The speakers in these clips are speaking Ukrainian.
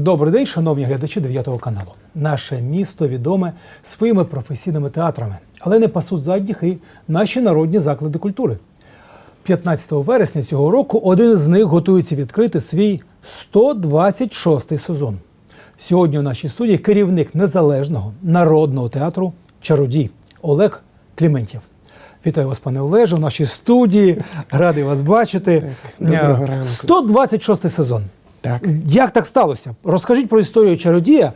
Добрий день, шановні глядачі 9 каналу. Наше місто відоме своїми професійними театрами, але не пасуть задніх і наші народні заклади культури. 15 вересня цього року один з них готується відкрити свій 126-й сезон. Сьогодні у нашій студії керівник незалежного народного театру Чародій Олег Кліментєв. Вітаю вас, пане Олеже, в нашій студії. Радий вас бачити. доброго ранку. 126 сезон. Так. Як так сталося? Розкажіть про історію чародія.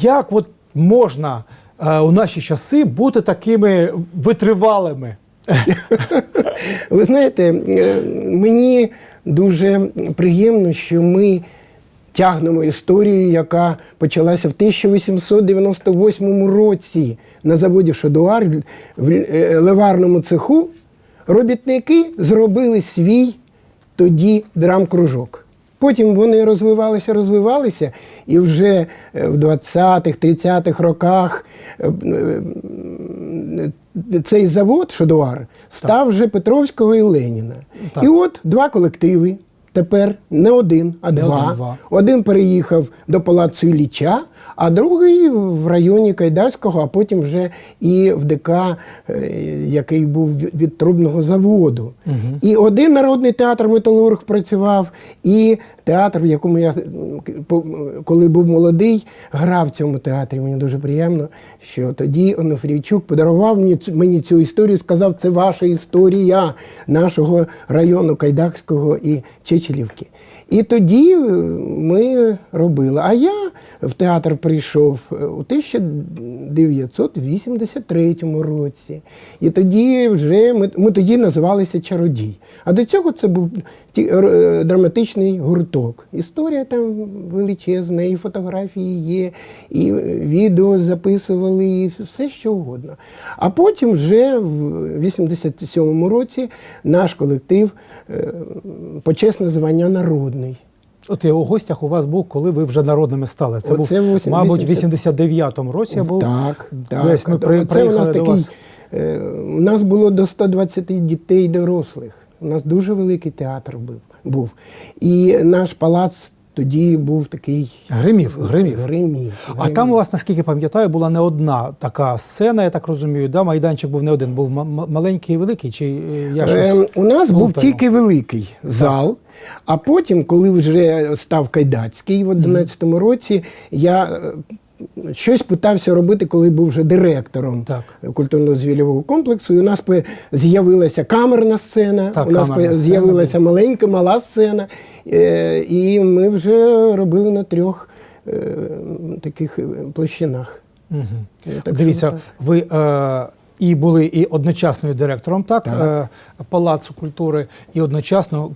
Як от можна е, у наші часи бути такими витривалими? Ви знаєте, е, мені дуже приємно, що ми тягнемо історію, яка почалася в 1898 році на заводі Шодуар в е, леварному цеху. Робітники зробили свій тоді драм-кружок. Потім вони розвивалися, розвивалися, і вже е, в 20-х, 30-х роках е, е, цей завод Шодуар став вже Петровського і Леніна. Так. І от два колективи. Тепер не один, а Не два. один, два. Один переїхав до палацу Ілліча, а другий в районі Кайдавського, а потім вже і в ДК, е, який був від трубного заводу. І один народний театр Металург працював, і театр, в якому я коли був молодий, грав в цьому театрі. Мені дуже приємно, що тоді Онофрійчук подарував мені, цю- мені цю історію, сказав, це ваша історія нашого району Кайдакського і Чечелівки. І тоді е, ми робили. А я в театр прийшов е, у 1983 році. І тоді вже ми, ми тоді називалися Чародій. А до цього це був е, драматичний гурток. Історія там величезна, і фотографії є, і відео записували, і все що угодно. А потім вже в 87-му році наш колектив почесне звання народний. От я у гостях у вас був, коли ви вже народними стали. Це Оце був, восім- мабуть, в 89-му році я був. Так, так. Десь ми при, Це у нас до такий, вас. е, у нас було до 120 дітей дорослих. У нас дуже великий театр був. І наш палац тоді був такий Гримів, гримів. гримів. А там у вас, наскільки пам'ятаю, була не одна така сцена, я так розумію. Да? Майданчик був не один, був маленький і великий, чи е, я щось Е, У нас був тільки великий зал, а потім, коли вже став Кайдацький в 11-му році, я е, щось питався робити, коли був вже директором культурно-звільового комплексу. І у нас з'явилася камерна сцена, Так, у нас з'явилася маленька, мала сцена. Е, І ми вже робили на трьох е, таких е, площинах. Угу. Так Дивіться, так. ви е, і були і одночасно і директором так, Так. Е, Палацу культури, і одночасно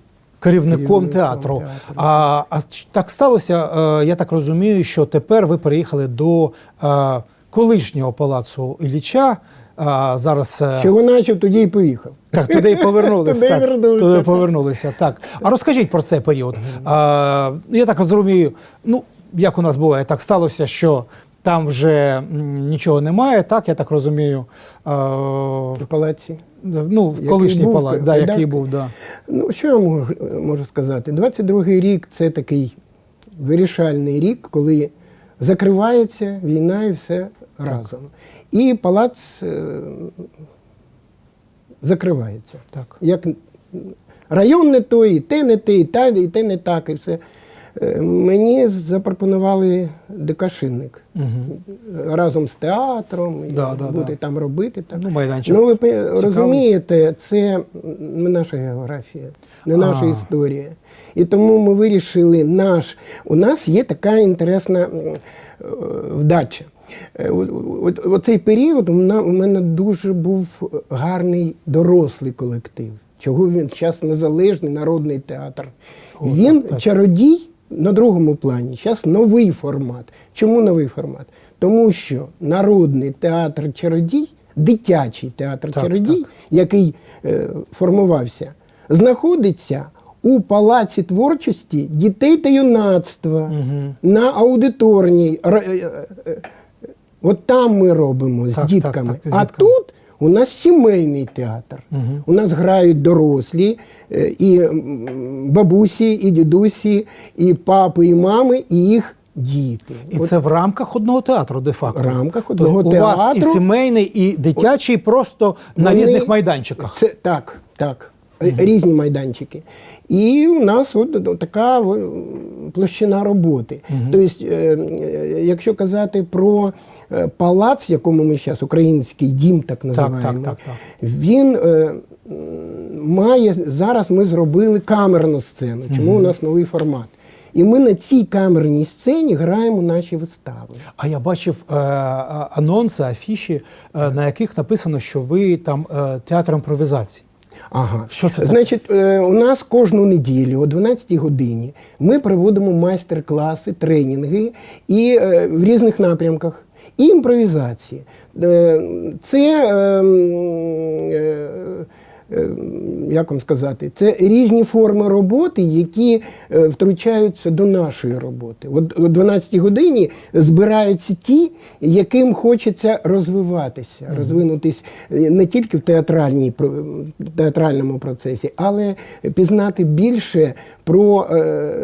керівником, театру. А, а так сталося, е, я так розумію, що тепер ви переїхали до е, колишнього палацу Ілліча. А зараз е, Чого начав, тоді й поїхав. Так, туди і повернулися. Туди так, туди повернулися. Так. А розкажіть про цей період. А, я так розумію, ну, як у нас буває, так сталося, що там вже нічого немає, так, я так розумію. В палаці. ну, колишній палац, да, який був, да. Ну, що я можу, можу сказати? 22-й рік це такий вирішальний рік, коли закривається війна і все разом. І палац е, закривається. Так. Як район не той, і те не те, і те, і те не так, і все. Е, Мені запропонували ДК-шинник Угу. разом з театром, Да, да, бути да. там робити. Так. Ну, майданчик. Ну, ви пе- розумієте, це не наша географія, не наша А. історія. І тому ми вирішили наш. У нас є така інтересна е, вдача. Е, от- от- Оцей період у мене, дуже був гарний дорослий колектив. Чого він зараз незалежний народний театр. О, він так, так. чародій на другому плані. Зараз новий формат. Чому новий формат? Тому що народний театр чародій, дитячий театр Так, чародій, так. який е, формувався, знаходиться у палаці творчості дітей та юнацтва Мгм. на аудиторній. Е, е, е, От там ми робимо з Так, так, дітками. так, з а тут У нас сімейний театр. У нас грають дорослі, е, і бабусі, і дідусі, і папи, і мами, і їх діти. І це в рамках одного театру, де-факто. В рамках Тобто одного у вас і сімейний, і дитячий просто на Вони- різних майданчиках. Це так, так. Різні майданчики. І у нас от така площина роботи. Тобто, е, е, якщо казати про е, палац, в якому ми зараз, український дім, так називаємо, він має зараз ми зробили камерну сцену. Чому у нас новий формат? І ми на цій камерній сцені граємо наші вистави. А я бачив е, анонси, афіші, е, на яких написано, що ви там е, театр імпровізації. Ага. Що це? Значить, е, у нас кожну неділю о 12-й годині ми проводимо майстер-класи, тренінги і е, в різних напрямках. І імпровізації. Е, Це, е, е, е, як вам сказати, це різні форми роботи, які е, втручаються до нашої роботи. От о 12 годині збираються ті, яким хочеться розвиватися, розвинутись е, не тільки в театральній, театральному процесі, але пізнати більше про е,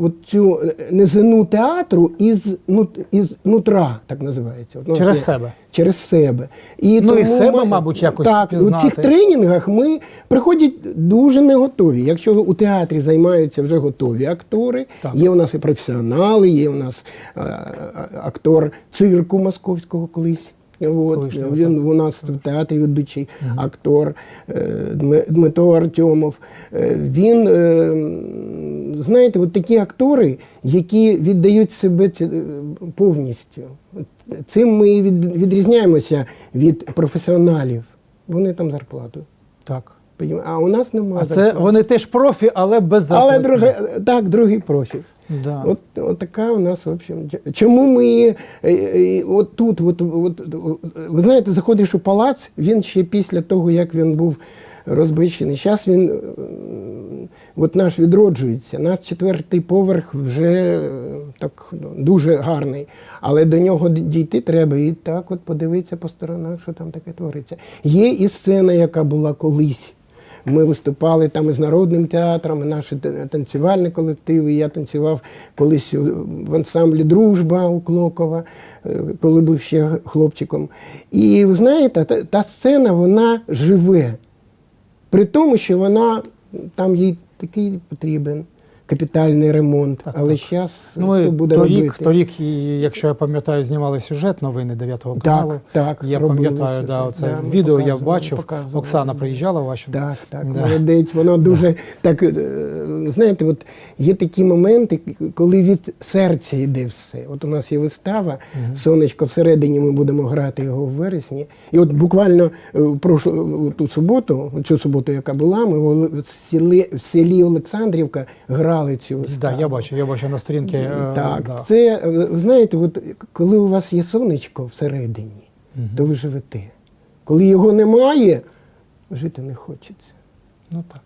от цю низину театру із, ну, із нутра, так називається. От Через себе. Через себе. І Ну, і себе, ми- мабуть, якось так, пізнати. у цих тренінгах ми приходять дуже не готові. Якщо у театрі займаються вже готові актори, Так. є у нас і професіонали, є у нас е, е, актор цирку московського колись. От, Колишнього, він у нас в театрі ведучий актор е, Дми- Дмитро Артемов. Е, Він, е, м, знаєте, от такі актори, які віддають себе ці- е, повністю. Цим ми і від- відрізняємося від професіоналів. Вони там зарплату. Так. А у нас немає. А це вони теж профі, але без Але друге, так, другий профіль. Да. От, от така у нас, в общем. Чому ми е, е, от тут, от, от, от, ви знаєте, заходиш у палац, він ще після того, як він був розбищений. Зараз він е, от наш відроджується. Наш четвертий поверх вже е, так ну, дуже гарний. Але до нього дійти треба і так от подивитися по сторонах, що там таке твориться. Є і сцена, яка була колись. Ми виступали там із народним театром, і наші танцювальні колективи. Я танцював колись в ансамблі Дружба у Клокова, е, коли був ще хлопчиком. І ви знаєте, та, та сцена вона живе. При тому, що вона там їй такий потрібен капітальний ремонт. Але зараз Ну, ми буде торік, робити. торік, якщо я пам'ятаю, знімали сюжет новини 9 каналу. так, я пам'ятаю, да, оце Да, відео я бачив. Оксана приїжджала ваша. Так, так, Да. молодець. Воно дуже так. е, Знаєте, от є такі моменти, коли від серця йде все. От у нас є вистава, сонечко всередині ми будемо грати його в вересні. І от буквально е, в прошлу ту суботу, цю суботу, яка була, ми в селі, в селі Олександрівка грали цю виставу. Да, я бачу, я бачу на сторінці. е, Так, да. це е, знаєте, от коли у вас є сонечко всередині, то ви живете. Коли його немає, жити не хочеться. Ну так.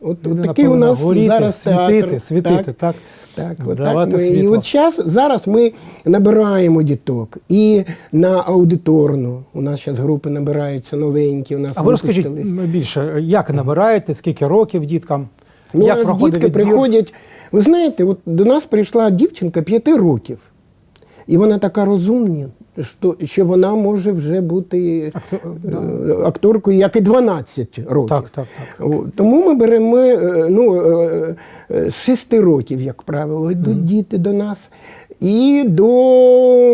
От, от такий у нас горіти, зараз світити, театр. світити, так. Так, от так ми, і от час, зараз ми набираємо діток і на аудиторну. У нас зараз групи набираються новенькі. У нас А ви розкажіть більше, як набираєте, скільки років діткам? Ну, як у нас дітки відбір? приходять. Ви знаєте, от до нас прийшла дівчинка 5 років, і вона така розумна, що, що вона може вже бути Актор- да. акторкою, як і 12 років. Так, так, так. Тому ми беремо е, ну, е, е, з 6 років, як правило, йдуть діти до нас. І до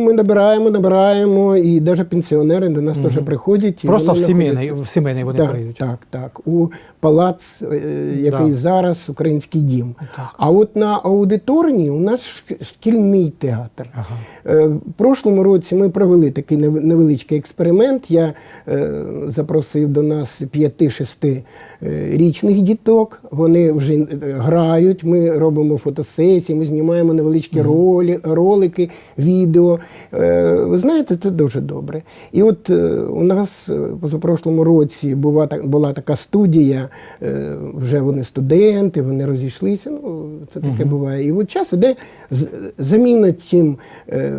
ми набираємо, набираємо, і навіть пенсіонери до нас теж приходять. і Просто в сімейний, в сімейний вони так, приїдуть. Так, так. У палац, е, який Да. зараз український дім. Так. А от на аудиторній у нас шк- шкільний театр. Ага. Е, В прошлому році ми провели такий невеличкий експеримент. Я е, запросив до нас 5-6 річних діток. Вони вже е, грають. Ми робимо фотосесії, ми знімаємо невеличкі ролі, ролики, відео. Е, Ви знаєте, це дуже добре. І от е, у нас е, позапрошлому році була, так- була така студія, е, вже вони студенти, вони розійшлися. Ну, це таке буває. І от час іде заміна е,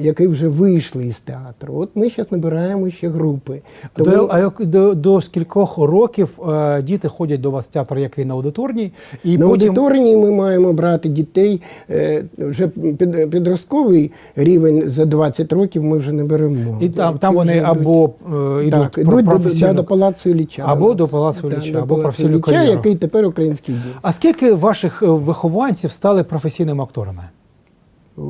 які вже вийшли із театру. От ми зараз набираємо ще групи. До, а як- до, до скількох років е, діти ходять до вас в театр, як і на аудиторній, і на потім аудиторній ми маємо брати дітей е, вже під, підростковий рівень за 20 років ми вже не беремо. і там, там вони йдуть- або е, йдуть так, про- йдуть до, професійно. до, палацу Ілліча. Або до Палацу Ілліча, або професійну кар'єру. який тепер український дім. А скільки ваших е, вихованців стали професійними акторами? О,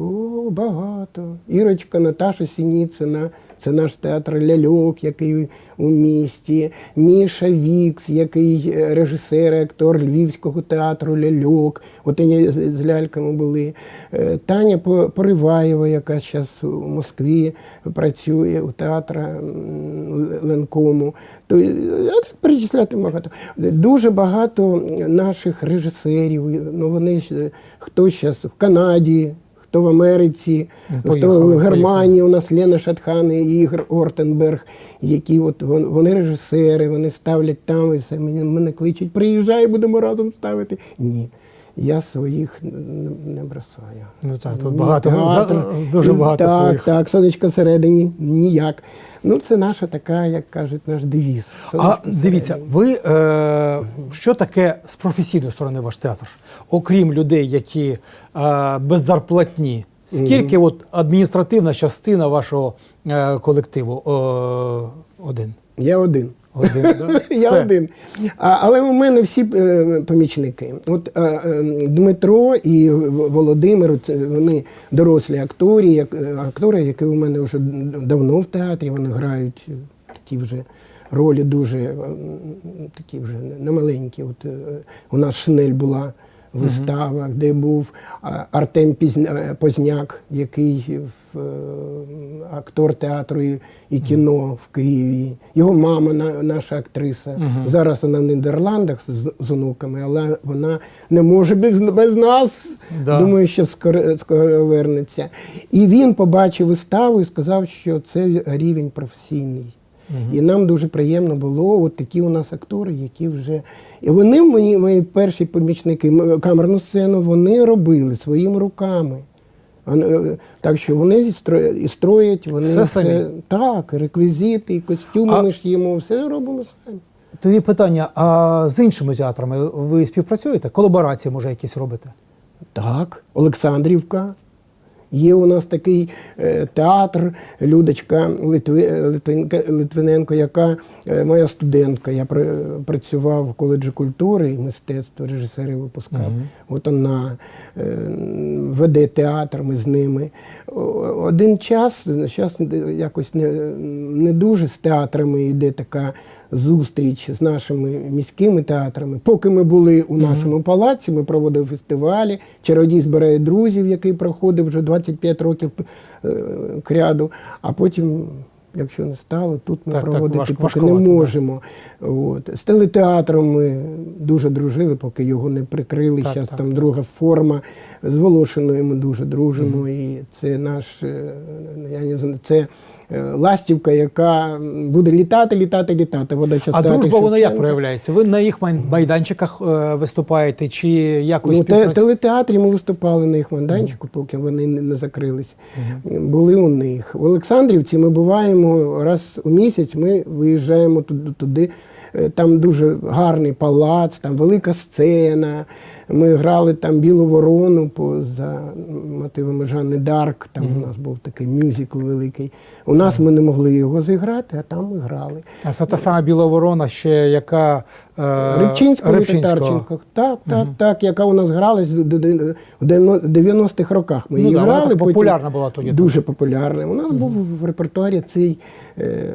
багато. Ірочка Наташа Сініцина, це наш театр ляльок, який у місті. Міша Вікс, який е, режисер, актор Львівського театру ляльок. От вони з ляльками були. Е, Таня Пориваєва, яка зараз у Москві працює у театра Ленкому. То е, перечисляти багато. Дуже багато наших режисерів. Ну вони хто зараз в Канаді. Хто в Америці, Поїхали, хто в поїхали. Германії, у нас Лена Шатхан і Ігор Ортенберг, які от вони режисери, вони ставлять там і все. Мене кличуть, приїжджай, будемо разом ставити. Ні. Я своїх не, бросаю. Ну так, тут багато, за- дуже багато так, своїх. Так, сонечко всередині, ніяк. Ну, це наша така, як кажуть, наш девіз. А «Сонечко дивіться, ви е, що таке з професійної сторони ваш театр? Окрім людей, які е, беззарплатні, скільки от адміністративна частина вашого е, колективу? Е, один. Я один. Один, да? Я один. А, але у мене всі е, помічники. От е, е, Дмитро і Володимир, це вони дорослі актори, як, е, актори, які у мене вже давно в театрі, вони грають такі вже ролі дуже е, такі вже немаленькі. От, е, у нас Шнель була вистава, де був Артем е, Позняк, який в, е, актор театру і, кіно в Києві. Його мама, на- наша актриса. Зараз вона в Нідерландах з, з онуками, але вона не може без, без нас. Да. Думаю, що скоро, скоро вернеться. І він побачив виставу і сказав, що це рівень професійний. І нам дуже приємно було, от такі у нас актори, які вже. І вони мені, мої перші помічники, камерну сцену, вони робили своїми руками. Е, Так що вони і строять, вони Все самі? так, реквізити, і костюми А- ми ш'ємо, все робимо самі. Тоді питання: а з іншими театрами ви співпрацюєте? Колаборації, може, якісь робите? Так, Олександрівка. Є у нас такий е, театр, Людочка Литвиненко, яка е, моя студентка. Я працював в коледжі культури і мистецтва, режисерів випускав. От вона е, веде театр, ми з ними. Один час, зараз якось не, не дуже з театрами йде така зустріч з нашими міськими театрами. Поки ми були у нашому палаці, ми проводили фестивалі. Чародій збирає друзів, який проходив вже 25 років е, кряду. А потім, якщо не стало, тут ми Так, так, проводити поки не да. можемо. От. З телетеатром ми дуже дружили, поки його не прикрили. Так, Зараз так, там друга форма. З Волошиною ми дуже дружимо. І це наш е, я не знаю, це е, ластівка, яка буде літати, літати, літати. Вода А дружба вона як проявляється? Ви на їх майданчиках е, виступаєте чи якось Ну, те, телетеатрі ми виступали на їх майданчику, поки вони не, закрились. Були у них. В Олександрівці ми буваємо раз у місяць, ми виїжджаємо туди. Е, Там дуже гарний палац, там велика сцена. Ми грали там Білу ворону по, за мотивами Жанни Дарк. Там у нас був такий мюзикл великий. У нас ми не могли його зіграти, а там ми грали. А це та сама біла ворона, ще яка е, Рибчинського і Рибчинського. Татарченко. Так, так, так, яка у нас гралась в д- д- в 90-х роках. Ми Ну її да, вона грали. так потім популярна була тоді. Дуже популярна. У нас був в репертуарі цей е,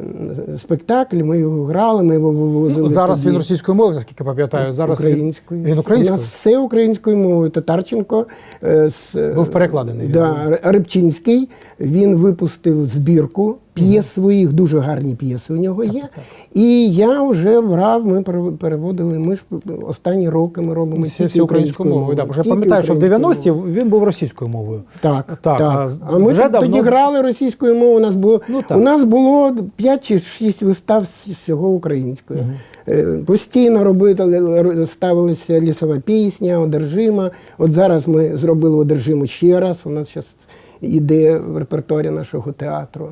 спектакль, ми його грали, ми його вивозили. Ну, зараз тоді він російською мовою, наскільки пам'ятаю. Зараз він- українською. Він У українською? нас все українською мовою. Татарченко е, з, Був перекладений. Да, Рибчинський. Він випустив збірку п'єс своїх, дуже гарні п'єси у нього є. І я вже брав, ми переводили. Ми ж останні роки ми робимо Всі, всі українською мовою. Бо я пам'ятаю, що в 90-ті він був російською мовою. так, Так, так. а А, ми вже давно- тоді грали російською мовою. У нас було Ну, у нас було 5 чи 6 вистав з- всього українською. Е, Постійно робили, ставилася лісова пісня, одержима. От зараз ми зробили одержиму ще раз. У нас зараз іде в репертуарі нашого театру.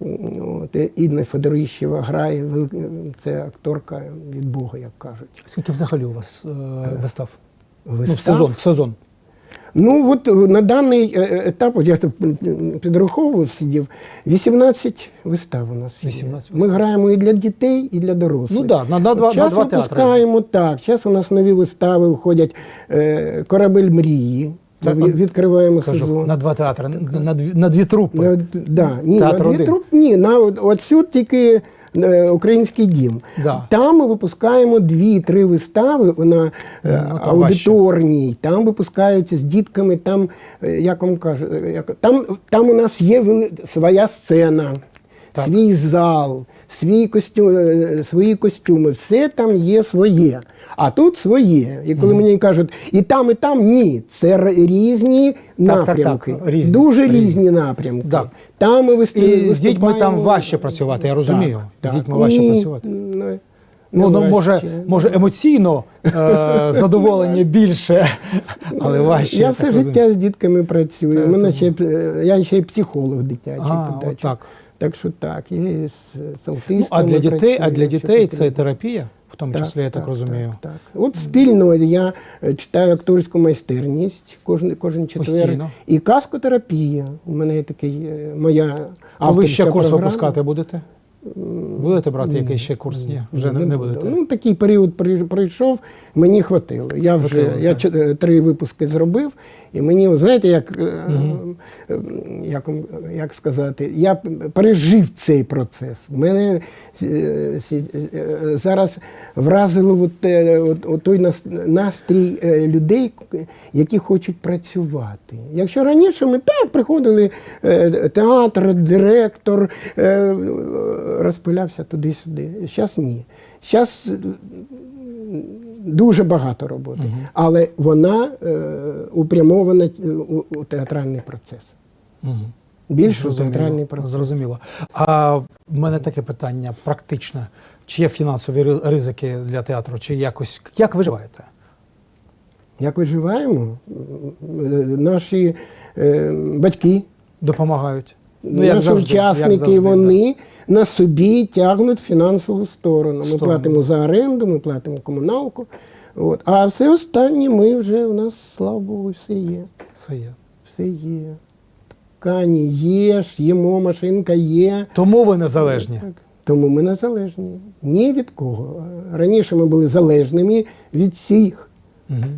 От, Інна Федорищева грає, це акторка від Бога, як кажуть. Скільки взагалі у вас е, вистав? Ну, в сезон, в сезон. Ну от е, на даний е, е, етап, от я підраховував, сидів, 18 вистав у нас. є. 18 Ми граємо і для дітей, і для дорослих. Ну да, на- на два- на Час два театри. так. Зараз у нас нові вистави входять е, Корабель мрії. Ми Так, від- відкриваємо Кажу, сезон. на два театри, на, на, дві, на дві трупи. На, да, ні, Театр на дві один. труп, ні, на отсюд тільки е, український дім. Да. Там ми випускаємо дві-три вистави на е, Ну, аудиторній. Там випускаються з дітками. Там, е, як вам кажу, е, як, там, там у нас є вели- своя сцена. Так. Свій зал, свій костюм, е, свої костюми, все там є своє. А тут своє. І коли мені кажуть, і там, і там ні, це різні так, напрямки. так, різні, Дуже різні. різні, напрямки. Да. Там ми вист- І з дітьми там важче працювати, я розумію. Так, З так. дітьми важче Ні, працювати. не- Ну, не ну може, може емоційно е, задоволення більше, але важче. Я все життя з дітками працюю. Це мене тому. ще, е, я ще й психолог дитячий. А. Так що так, і з, з аутистами Ну, а для дітей, а для дітей це терапія, в тому числі, я так, розумію. Так, так. От спільно я е, читаю акторську майстерність кожен, кожен четвер. Постійно. І каскотерапія. У мене є такий е, моя А ви ще курс програма. випускати будете? Будете брати якийсь ще курс? Ні, вже не, не будете. Ну, такий період при- пройшов, мені хватило. Я вже я так. е, три випуски зробив, і мені, знаєте, як, е, як, як сказати, я пережив цей процес. Мене зараз вразило от, от, от той настрій людей, які хочуть працювати. Якщо раніше ми так приходили, театр, директор розпилявся туди-сюди. Зараз ні. Зараз дуже багато роботи, але вона е, упрямована е, у, у театральний процес. Більш у театральний процес. Зрозуміло. А в мене таке питання практичне. Чи є фінансові ризики для театру, чи якось як виживаєте? Як виживаємо, Е, наші е, батьки, Допомагають? Ну, Наші завжди, як учасники, завжди, вони на собі тягнуть фінансову сторону. Ми Сторону. платимо за оренду, ми платимо комуналку. От. А все останнє ми вже у нас, слава Богу, все є. Все є. Все є. Ткані є, їмо, машинка є. Тому ви незалежні. Тому ми незалежні. Ні від кого. Раніше ми були залежними від всіх.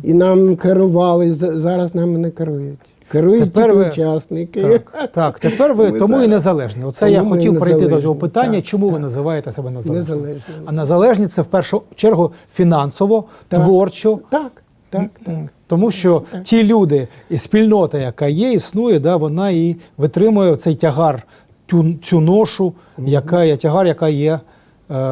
І нам керували, зараз нами не керують. Керують Тепер тільки ви- учасники. Так, так, тепер ви Ми тому і незалежні. Оце Тому я хотів перейти до цього питання, Так, чому ви називаєте себе незалежними? Незалежні. А незалежні це в першу чергу фінансово, Так. творчо. Так, так, так. Тому що ті люди і спільнота, яка є, існує, да, вона і витримує цей тягар, цю, цю ношу, яка є тягар, яка є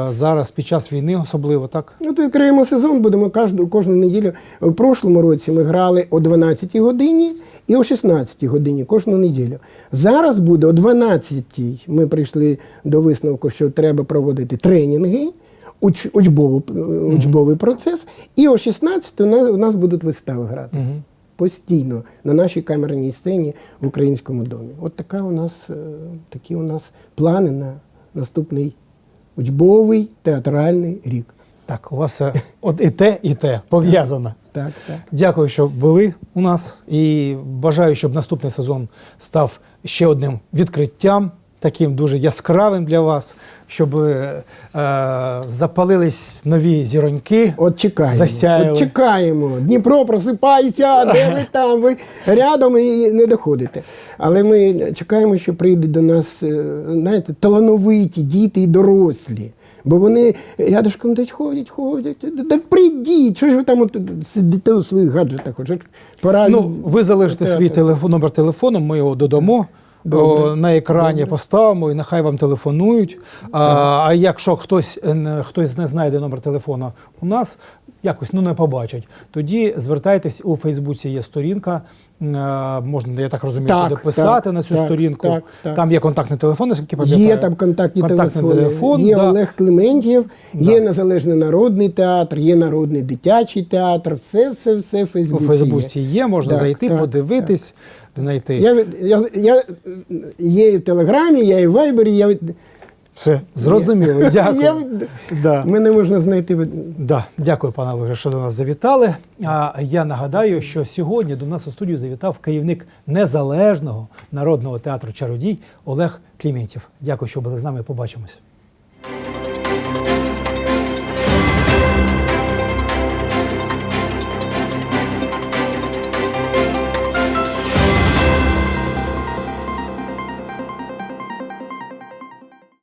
зараз під час війни, особливо так. Ну, то відкриємо сезон, будемо кожну, кожну неділю. В прошлому році ми грали о 12 годині і о 16 годині кожну неділю. Зараз буде о 12 ми прийшли до висновку, що треба проводити тренінги, уч, учбову, учбовий процес, і о 16 у нас, будуть вистави гратися. Постійно на нашій камерній сцені в українському домі. От така у нас, е, такі у нас плани на наступний учбовий театральний рік. Так, у вас е, от і те, і те пов'язано. Так, так. Дякую, що були у нас, і бажаю, щоб наступний сезон став ще одним відкриттям, таким дуже яскравим для вас, щоб е, е, запалились нові зіроньки. От чекаємо. Засяяли. От чекаємо. Дніпро, просипайся, де ви там? Ви рядом і не доходите. Але ми чекаємо, що прийдуть до нас, е, знаєте, талановиті діти і дорослі. Бо вони рядышком десь ходять, ходять. Да прийдіть, що ж ви там от сидите у своїх гаджетах? Уже ж пора. Ну, ви залишите свій телефон, номер телефону, ми його додамо. Добре. На екрані поставимо і нехай вам телефонують. А, а якщо хтось, е, не- хтось не знайде номер телефону у нас, якось ну не побачать, тоді звертайтесь у Фейсбуці. Є сторінка. е, Можна, я так розумію, Так, туди писати так, на цю так, сторінку. так, так. Там є контактний телефон, наскільки пам'ятаю. Є там контактні Контактний телефони. телефон, є да. Олег Клементьєв, є Незалежний народний театр, є народний дитячий театр. Все, все, все в У Фейсбуці. Фейсбуці є, можна Так, зайти, так, подивитись, знайти. Я, я, я є і в Телеграмі, я і в Вайбері. Я, Все, зрозуміло. Дякую. Я, Да. Мене можна знайти. Да, дякую, пане Олеже, що до нас завітали. А я нагадаю, що сьогодні до нас у студію завітав керівник незалежного народного театру Чародій Олег Кліментів. Дякую, що були з нами. Побачимось.